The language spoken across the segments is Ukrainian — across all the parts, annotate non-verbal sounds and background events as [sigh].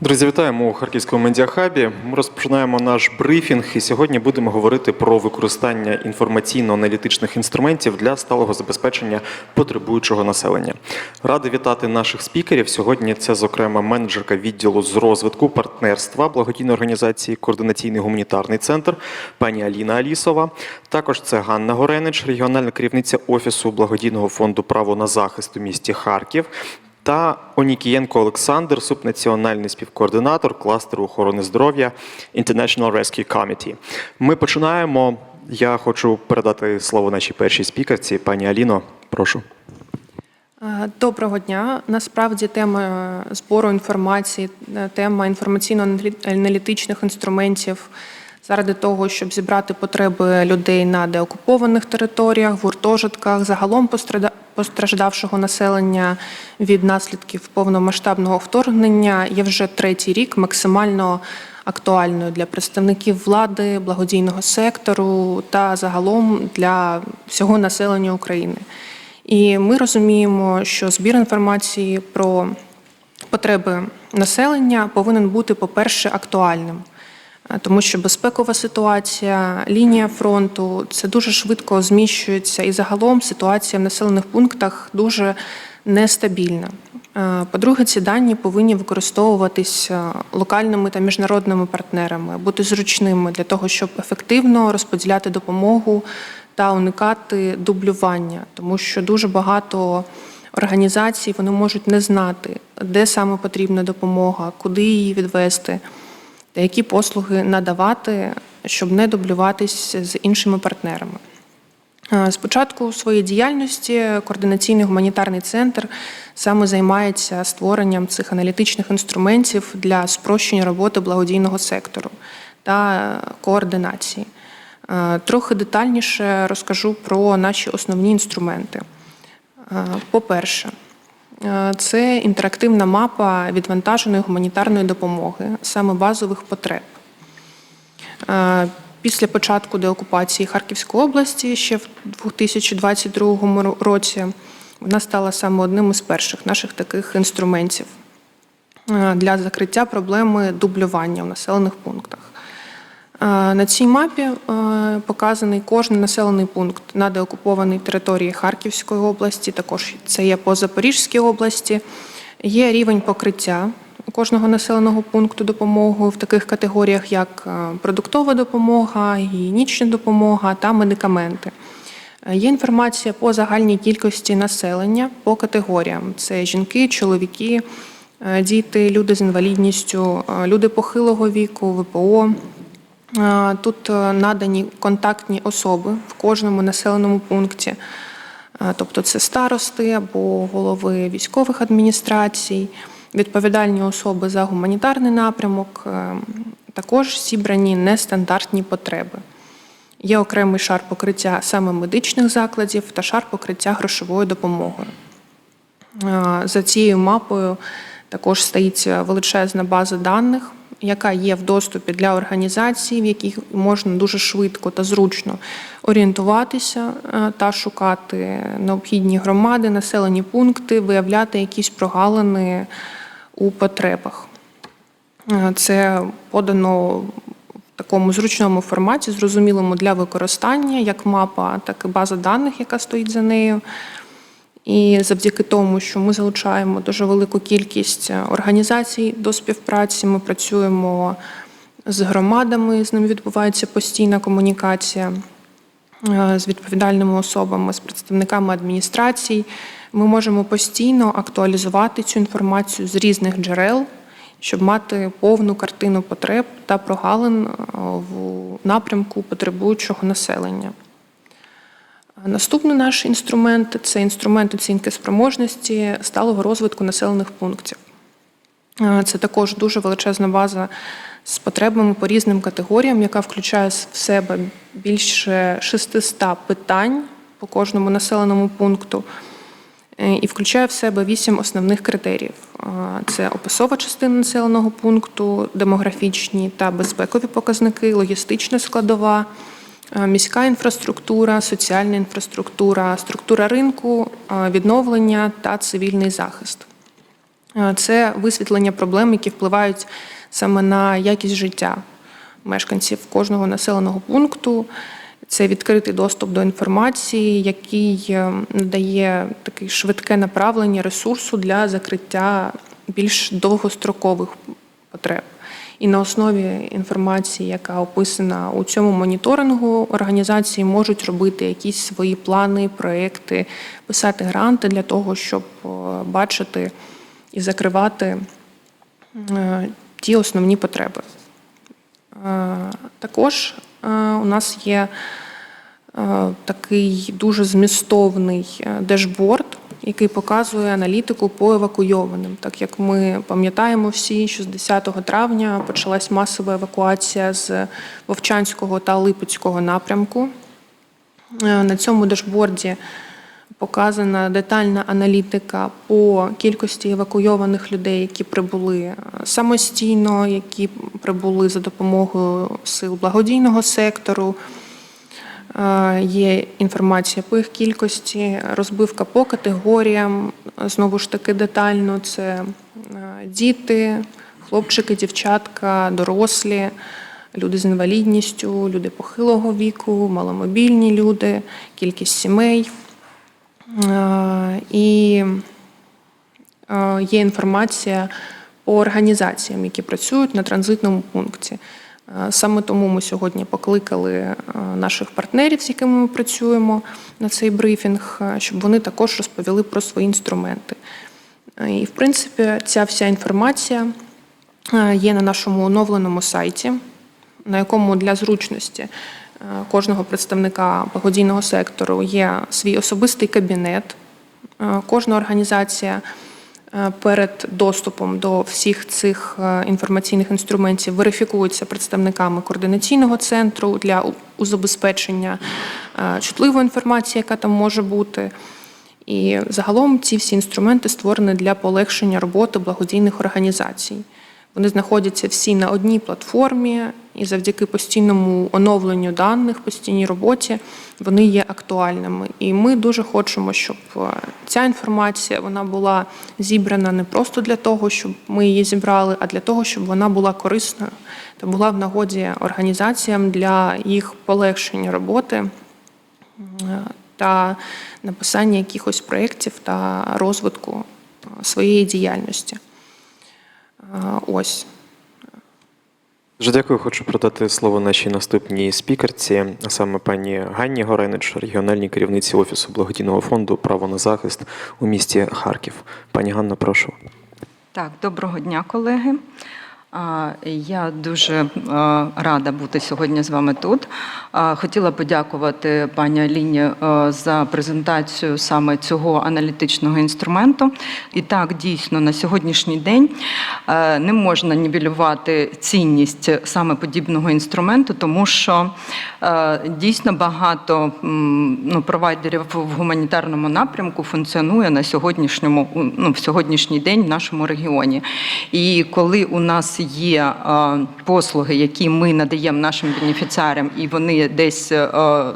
Друзі, вітаємо у Харківському медіахабі. Ми розпочинаємо наш брифінг, і сьогодні будемо говорити про використання інформаційно-аналітичних інструментів для сталого забезпечення потребуючого населення. Ради вітати наших спікерів. Сьогодні це, зокрема, менеджерка відділу з розвитку партнерства благодійної організації Координаційний гуманітарний центр пані Аліна Алісова. Також це Ганна Горенич, регіональна керівниця офісу благодійного фонду Право на захист у місті Харків та Онікієнко Олександр, субнаціональний співкоординатор кластеру охорони здоров'я International Rescue Committee. Ми починаємо. Я хочу передати слово нашій першій спікерці, пані Аліно. Прошу. Е, Доброго дня. Насправді тема збору інформації, е, тема інформаційно-аналітичних інструментів заради того, щоб зібрати потреби людей на деокупованих територіях, гуртожитках, загалом постраждавшого населення від наслідків повномасштабного вторгнення є вже третій рік максимально актуальною для представників влади, благодійного сектору та загалом для всього населення України. І ми розуміємо, що збір інформації про потреби населення повинен бути, по-перше, актуальним, Е, тому що безпекова ситуація, лінія фронту це дуже швидко зміщується, і загалом ситуація в населених пунктах дуже нестабільна. Е, По-друге, ці дані повинні використовуватися локальними та міжнародними партнерами, бути зручними для того, щоб ефективно розподіляти допомогу та уникати дублювання, тому що дуже багато організацій вони можуть не знати, де саме потрібна допомога, куди її відвести, та які послуги надавати, щоб не дублюватись з іншими партнерами. Е, З початку своєї діяльності координаційний гуманітарний центр саме займається створенням цих аналітичних інструментів для спрощення роботи благодійного сектору та координації. Е, Трохи детальніше розкажу про наші основні інструменти. Е, По-перше, це інтерактивна мапа відвантаженої гуманітарної допомоги, саме базових потреб. Е, Після початку деокупації Харківської області ще в 2022 році вона стала саме одним із перших наших таких інструментів е, для закриття проблеми дублювання в населених пунктах. Е, На цій мапі е, показаний кожен населений пункт на деокупованій території Харківської області, також це є по Запорізькій області. Є рівень покриття кожного населеного пункту допомогою в таких категоріях, як е, продуктова допомога, гігієнічна допомога та медикаменти. Є інформація по загальній кількості населення по категоріям: це жінки, чоловіки, діти, люди з інвалідністю, люди похилого віку, ВПО. Е, Тут е, надані контактні особи в кожному населеному пункті. Е, Тобто це старости або голови військових адміністрацій, відповідальні особи за гуманітарний напрямок, також зібрані нестандартні потреби. Є окремий шар покриття саме медичних закладів та шар покриття грошовою допомогою. За цією мапою також стоїть величезна база даних, яка є в доступі для організацій, в яких можна дуже швидко та зручно орієнтуватися е, та шукати необхідні громади, населені пункти, виявляти якісь прогалини у потребах. Е, Це подано в такому зручному форматі, зрозумілому для використання, як мапа, так і база даних, яка стоїть за нею. І завдяки тому, що ми залучаємо дуже велику кількість е, організацій до співпраці, ми працюємо з громадами, з ними відбувається постійна комунікація е, з відповідальними особами, з представниками адміністрацій. Ми можемо постійно актуалізувати цю інформацію з різних джерел, щоб мати повну картину потреб та прогалин е, в напрямку потребуючого населення. Наступний наш інструмент це інструмент оцінки спроможності сталого розвитку населених пунктів. Е, Це також дуже величезна база з потребами по різним категоріям, яка включає в себе більше 600 питань по кожному населеному пункту е, і включає в себе вісім основних критеріїв: Е, це описова частина населеного пункту, демографічні та безпекові показники, логістична складова, міська інфраструктура, соціальна інфраструктура, структура ринку, е, відновлення та цивільний захист. Е, Це висвітлення проблем, які впливають саме на якість життя мешканців кожного населеного пункту. Це відкритий доступ до інформації, який е, надає таке швидке направлення ресурсу для закриття більш довгострокових потреб. І на основі інформації, яка описана у цьому моніторингу, організації можуть робити якісь свої плани, проекти, писати гранти для того, щоб е, бачити і закривати е, ті основні потреби. Е, Також у нас є такий дуже змістовний дешборд, який показує аналітику по евакуйованим. Так як ми пам'ятаємо всі, що з 10 травня почалась масова евакуація з Вовчанського та Липецького напрямку. Е, На цьому дешборді показана детальна аналітика по кількості евакуйованих людей, які прибули е, самостійно, які прибули за допомогою сил благодійного сектору. Є інформація по їх кількості, розбивка по категоріям. Знову ж таки детально це діти, хлопчики, дівчатка, дорослі, люди з інвалідністю, люди похилого віку, маломобільні люди, кількість сімей. І є інформація по організаціям, які працюють на транзитному пункті. Е, Саме тому ми сьогодні покликали е, наших партнерів, з якими ми працюємо на цей брифінг, е, щоб вони також розповіли про свої інструменти. І, в принципі, ця вся інформація є на нашому оновленому сайті, на якому для зручності кожного представника благодійного сектору є свій особистий кабінет. Кожна організація перед доступом до всіх цих е, інформаційних інструментів верифікуються представниками координаційного центру для забезпечення е, чутливої інформації, яка там може бути. І загалом ці всі інструменти створені для полегшення роботи благодійних організацій. Вони знаходяться всі на одній платформі, і завдяки постійному оновленню даних, постійній роботі вони є актуальними. І ми дуже хочемо, щоб е, ця інформація вона була зібрана не просто для того, щоб ми її зібрали, а для того, щоб вона була корисною та була в нагоді організаціям для їх полегшення роботи та написання якихось проєктів та розвитку своєї діяльності. Ось. Дуже дякую. Хочу продати слово нашій наступній спікерці, а саме пані Ганні Горенич, регіональній керівниці Офісу благодійного фонду Право на захист у місті Харків. Пані Ганна, прошу. Так, доброго дня, колеги. Я дуже рада бути сьогодні з вами тут. Хотіла подякувати пані Аліні е, за презентацію саме цього аналітичного інструменту. І так, дійсно, на сьогоднішній день е, не можна нівелювати цінність саме подібного інструменту, тому що е, дійсно багато ну, провайдерів в гуманітарному напрямку функціонує на сьогоднішньому ну, в сьогоднішній день в нашому регіоні. І коли у нас є е, послуги, які ми надаємо нашим бенефіціарам, і вони десь е,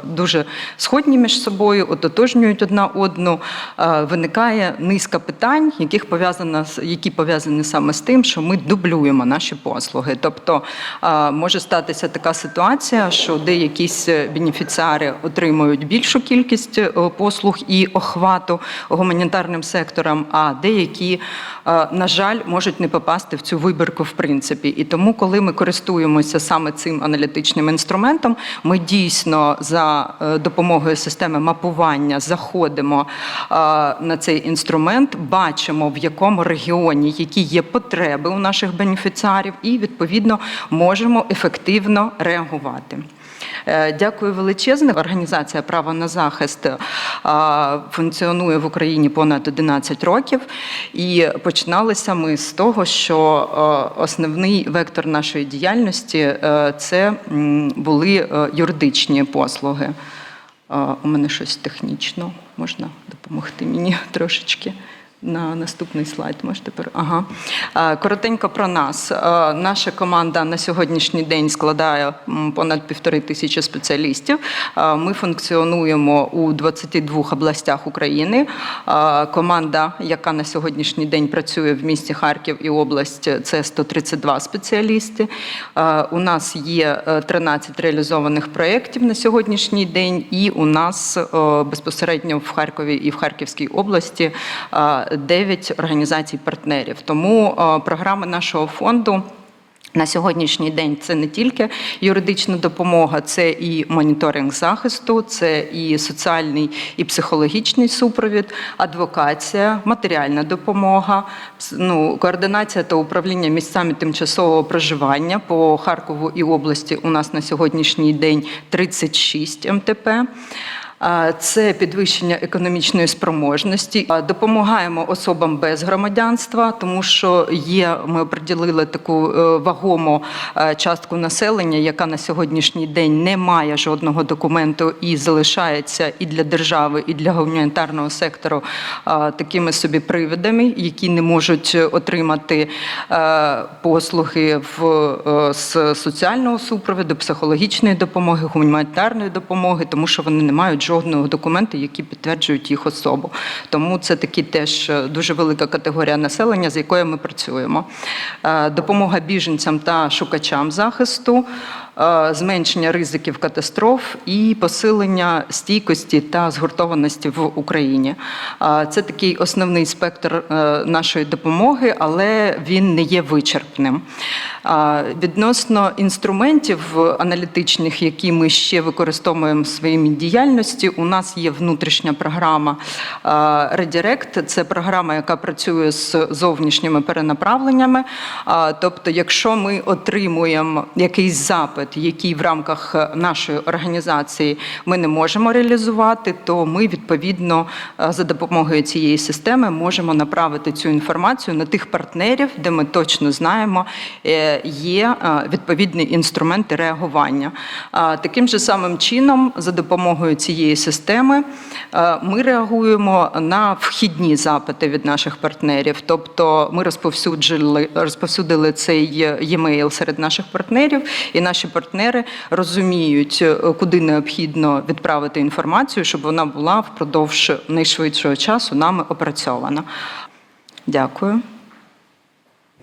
дуже сходні між собою, ототожнюють одна одну, е, виникає низка питань, яких пов'язана які пов'язані саме з тим, що ми дублюємо наші послуги. Тобто може статися така ситуація, що деякісь бенефіціари отримують більшу кількість послуг і охвату гуманітарним сектором, а деякі, на жаль, можуть не попасти в цю вибірку в принципі. І тому, коли ми користуємося саме цим аналітичним інструментом, ми дійсно за е, допомогою системи мапування заходимо е, на цей інструмент, бачимо в якому регіоні які є потреби у наших бенефіціарів, і відповідно можемо ефективно реагувати. Е, Дякую величезне. Організація Право на захист е, функціонує в Україні понад 11 років, і починалися ми з того, що е, основний вектор нашої діяльності це були юридичні послуги. У мене щось технічно можна допомогти мені [laughs] трошечки. На наступний слайд можете тепер. Ага. Е, Коротенько про нас. Е, Наша команда на сьогоднішній день складає понад півтори тисячі спеціалістів. Е, Ми функціонуємо у 22 областях України. Е, Команда, яка на сьогоднішній день працює в місті Харків і область, це 132 спеціалісти. Е, У нас є е, 13 реалізованих проєктів на сьогоднішній день, і у нас е, безпосередньо в Харкові і в Харківській області е, 9 організацій-партнерів. Тому е, програми нашого фонду. На сьогоднішній день це не тільки юридична допомога, це і моніторинг захисту, це і соціальний і психологічний супровід, адвокація, матеріальна допомога, ну, координація та управління місцями тимчасового проживання по Харкову і області. У нас на сьогоднішній день 36 МТП. Це підвищення економічної спроможності. Допомагаємо особам без громадянства, тому що є, ми оприділили таку е, вагому е, частку населення, яка на сьогоднішній день не має жодного документу і залишається і для держави, і для гуманітарного сектору такими собі привидами, які не можуть отримати е, послуги в, е, з соціального супроводу, психологічної допомоги, гуманітарної допомоги, тому що вони не мають жодного документу, які підтверджують їх особу. Тому це такі теж е, дуже велика категорія населення, з якою ми працюємо. Е, Допомога біженцям та шукачам захисту. е, Зменшення ризиків катастроф і посилення стійкості та згуртованості в Україні. Це такий основний спектр нашої допомоги, але він не є вичерпним. Е, Відносно інструментів аналітичних, які ми ще використовуємо в своїй діяльності, у нас є внутрішня програма е, Redirect. Це програма, яка працює з зовнішніми перенаправленнями. Е, Тобто, якщо ми отримуємо якийсь запит, який в рамках е, нашої організації ми не можемо реалізувати, то ми відповідно е, за допомогою цієї системи можемо направити цю інформацію на тих партнерів, де ми точно знаємо, е, є е, відповідні інструменти реагування. Таким же самим чином, за допомогою цієї системи, е, ми реагуємо на вхідні запити від наших партнерів. Тобто ми розповсюдили, розповсюдили цей e-mail серед наших партнерів, і наші партнери розуміють, е, куди необхідно відправити інформацію, щоб вона була впродовж найшвидшого часу нами опрацьована. Дякую.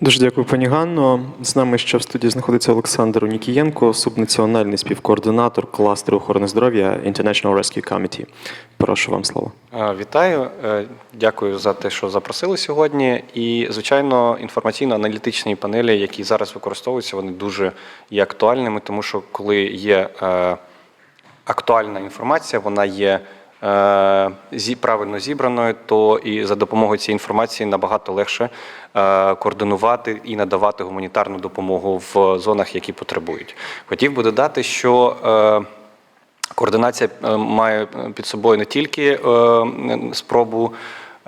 Дуже дякую, пані Ганно. З нами ще в студії знаходиться Олександр Унікієнко, субнаціональний співкоординатор кластеру охорони здоров'я International Rescue Committee. Прошу вам слово. Вітаю, Е, дякую за те, що запросили сьогодні. І, звичайно, інформаційно-аналітичні панелі, які зараз використовуються, вони дуже є актуальними, тому що коли є е, актуальна інформація, вона є правильно зібраною, то і за допомогою цієї інформації набагато легше е, координувати і надавати гуманітарну допомогу в зонах, які потребують. Хотів би додати, що е, Координація е, має під собою не тільки е, спробу е,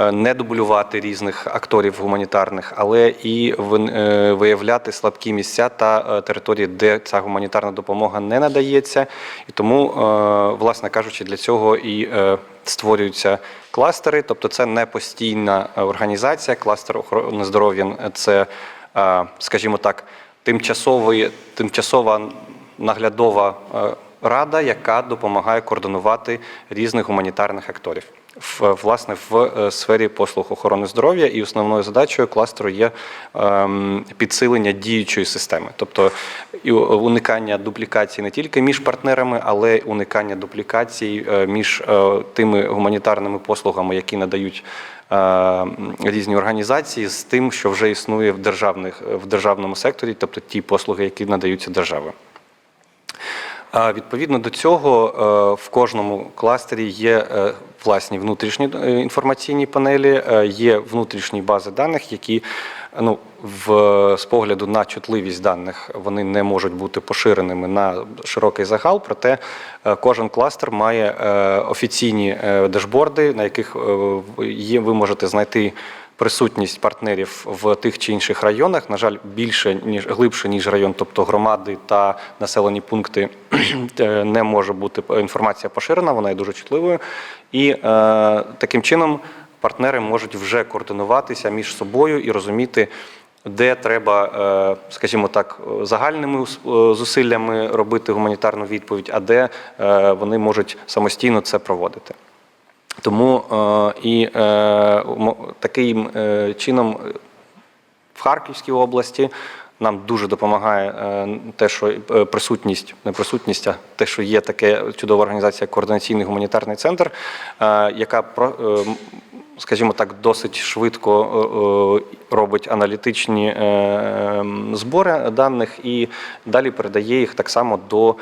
не дублювати різних акторів гуманітарних, але і е, виявляти слабкі місця та е, території, де ця гуманітарна допомога не надається. І тому, е, власне кажучи, для цього і е, створюються кластери, тобто це не постійна е, організація. Кластер охорони здоров'я це, е, скажімо так, тимчасовий, тимчасова наглядова е, рада, яка допомагає координувати різних гуманітарних акторів. Власне, в е, сфері послуг охорони здоров'я і основною задачею кластеру є ем, підсилення діючої системи, тобто уникання дуплікацій не тільки між партнерами, але й уникання дуплікацій е, між е, тими гуманітарними послугами, які надають різні організації, з тим, що вже існує в державних в державному секторі, тобто ті послуги, які надаються державою. Відповідно до цього е, в кожному кластері є е, власні внутрішні е, інформаційні панелі, є внутрішні бази даних, які ну, в, з погляду на чутливість даних вони не можуть бути поширеними на широкий загал, проте кожен кластер має офіційні дашборди, на яких ви можете знайти присутність партнерів в тих чи інших районах, на жаль, більше ніж глибше ніж район, тобто громади та населені пункти [clears throat] е, не може бути інформація поширена, вона є дуже чутливою. І е, таким чином партнери можуть вже координуватися між собою і розуміти, де треба, е, скажімо так, е, загальними е, зусиллями робити гуманітарну відповідь, а де е, вони можуть самостійно це проводити. Тому е, і е, таким е, чином в Харківській області нам дуже допомагає те, що присутність, не присутність, а те, що є таке чудова організація, координаційний гуманітарний центр, яка про- скажімо так, досить швидко е, е, робить аналітичні е, збори даних і далі передає їх так само до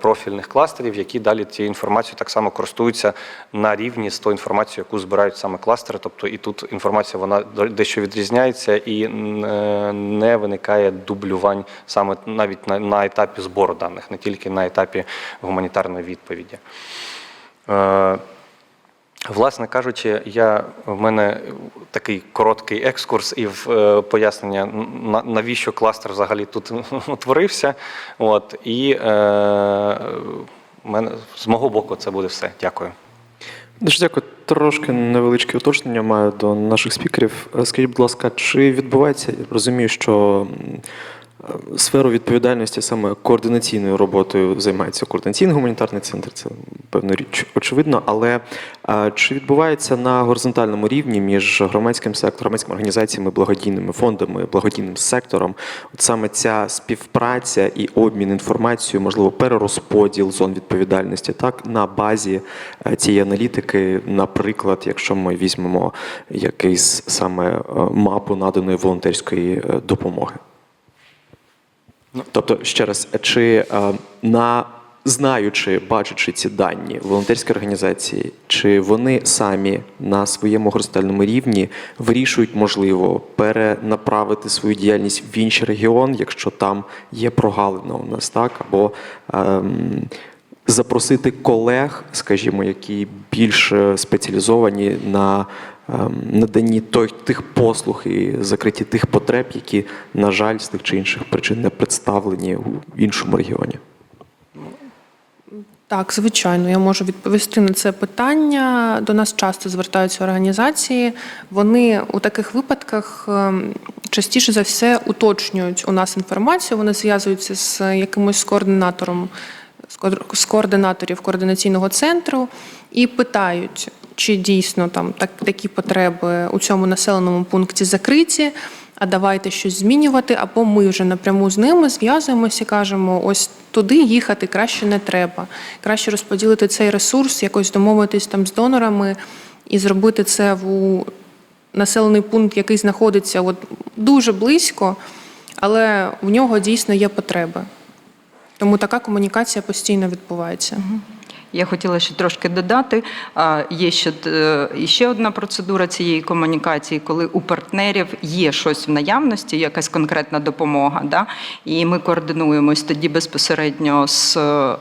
профільних кластерів, які далі цією інформацією так само користуються на рівні з тою інформацією, яку збирають саме кластери. Тобто і тут інформація вона дещо відрізняється і не виникає дублювань саме навіть на, на етапі збору даних, не тільки на етапі гуманітарної відповіді. Власне кажучи, я в мене такий короткий екскурс і в е, пояснення, на- навіщо кластер взагалі тут [laughs] утворився. От і е, мене з мого боку це буде все. Дякую. Дуже дякую. Трошки невеличке уточнення маю до наших спікерів. Е, Скажіть, будь ласка, чи відбувається, я розумію, що сферу відповідальності саме координаційною роботою займається координаційний гуманітарний центр, це певна річ очевидно, але чи відбувається на горизонтальному рівні між громадським сектором, громадськими організаціями, благодійними фондами, благодійним сектором, от саме ця співпраця і обмін інформацією, можливо, перерозподіл зон відповідальності, так на базі е, цієї аналітики, наприклад, якщо ми візьмемо якийсь саме е, мапу наданої волонтерської е, допомоги. Тобто, ще раз, чи е, на знаючи, бачачи ці дані, волонтерські організації, чи вони самі на своєму горизонтальному рівні вирішують, можливо, перенаправити свою діяльність в інший регіон, якщо там є прогалина у нас, так, або ем, запросити колег, скажімо, які більш е, спеціалізовані на наданні той, тих послуг і закритті тих потреб, які, на жаль, з тих чи інших причин не представлені у іншому регіоні. Так, звичайно, я можу відповісти на це питання. До нас часто звертаються організації. Вони у таких випадках ем, частіше за все уточнюють у нас інформацію. Вони зв'язуються з якимось координатором з координаторів координаційного центру і питають, чи дійсно там так, такі потреби у цьому населеному пункті закриті. А давайте щось змінювати, або ми вже напряму з ними зв'язуємося і кажемо, ось туди їхати краще не треба. Краще розподілити цей ресурс, якось домовитись там з донорами і зробити це в населений пункт, який знаходиться от дуже близько, але в нього дійсно є потреби. Тому така комунікація постійно відбувається. Я хотіла ще трошки додати. Є ще, е, ще одна процедура цієї комунікації, коли у партнерів є щось в наявності, якась конкретна допомога. Да? І ми координуємось тоді безпосередньо з е,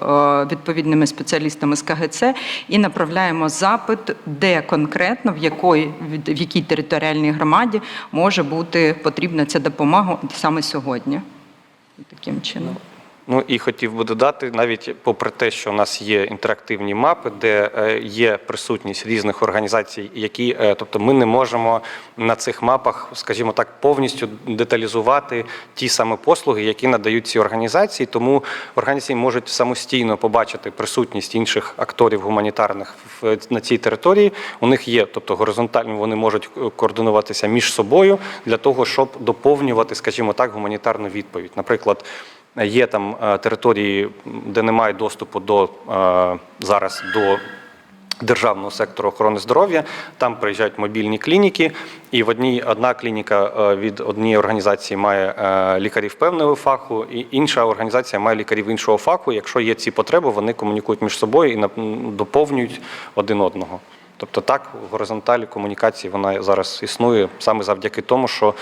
відповідними спеціалістами з КГЦ і направляємо запит, де конкретно, в якої, в якій територіальній громаді може бути потрібна ця допомога саме сьогодні. Таким чином. Ну і хотів би додати, навіть попри те, що у нас є інтерактивні мапи, де е, є присутність різних організацій, які, е, тобто, ми не можемо на цих мапах, скажімо так, повністю деталізувати ті саме послуги, які надають ці організації. Тому організації можуть самостійно побачити присутність інших акторів гуманітарних на цій території. У них є, тобто горизонтально вони можуть е, координуватися між собою для того, щоб доповнювати, скажімо так, гуманітарну відповідь. Наприклад. Є там е, території, де немає доступу до е, зараз до державного сектору охорони здоров'я. Там приїжджають мобільні клініки, і в одній одна клініка е, від однієї організації має лікарів певного фаху, і інша організація має лікарів іншого фаху. Якщо є ці потреби, вони комунікують між собою і доповнюють один одного. Тобто так, горизонталь комунікації вона зараз існує саме завдяки тому, що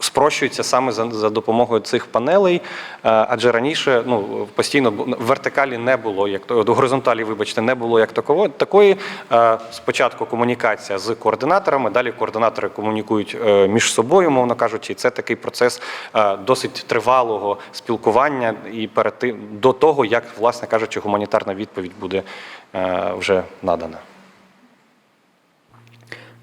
спрощується саме за, за допомогою цих панелей, е, адже раніше ну постійно вертикалі не було, як то горизонталі, вибачте, не було як таково, такої. Е, Спочатку комунікація з координаторами, далі координатори комунікують е, між собою, мовно кажучи, і це такий процес досить тривалого спілкування і перед тим до того, як, власне кажучи, гуманітарна відповідь буде вже надана.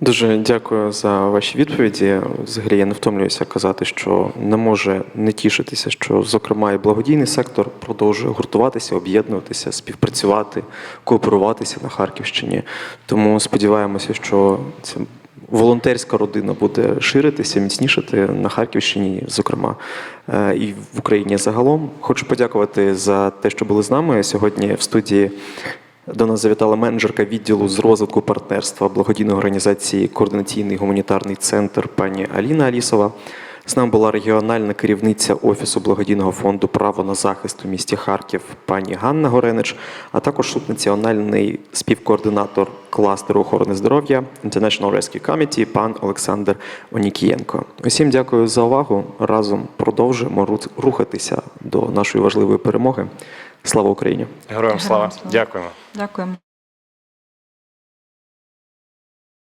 Дуже дякую за ваші відповіді. Взагалі я не втомлююся казати, що не може не тішитися, що зокрема і благодійний сектор продовжує гуртуватися, об'єднуватися, співпрацювати, кооперуватися на Харківщині. Тому сподіваємося, що ця волонтерська родина буде ширитися, міцнішати на Харківщині, зокрема, е, і в Україні загалом. Хочу подякувати за те, що були з нами сьогодні в студії. До нас завітала менеджерка відділу з розвитку партнерства благодійної організації Координаційний гуманітарний центр пані Аліна Алісова. З нами була регіональна керівниця Офісу благодійного фонду Право на захист у місті Харків пані Ганна Горенич, а також субнаціональний співкоординатор кластеру охорони здоров'я International Rescue Committee пан Олександр Онікієнко. Усім дякую за увагу. Разом продовжуємо ру- рухатися до нашої важливої перемоги. Слава Україні! Героям слава! Дякуємо. Дякуємо.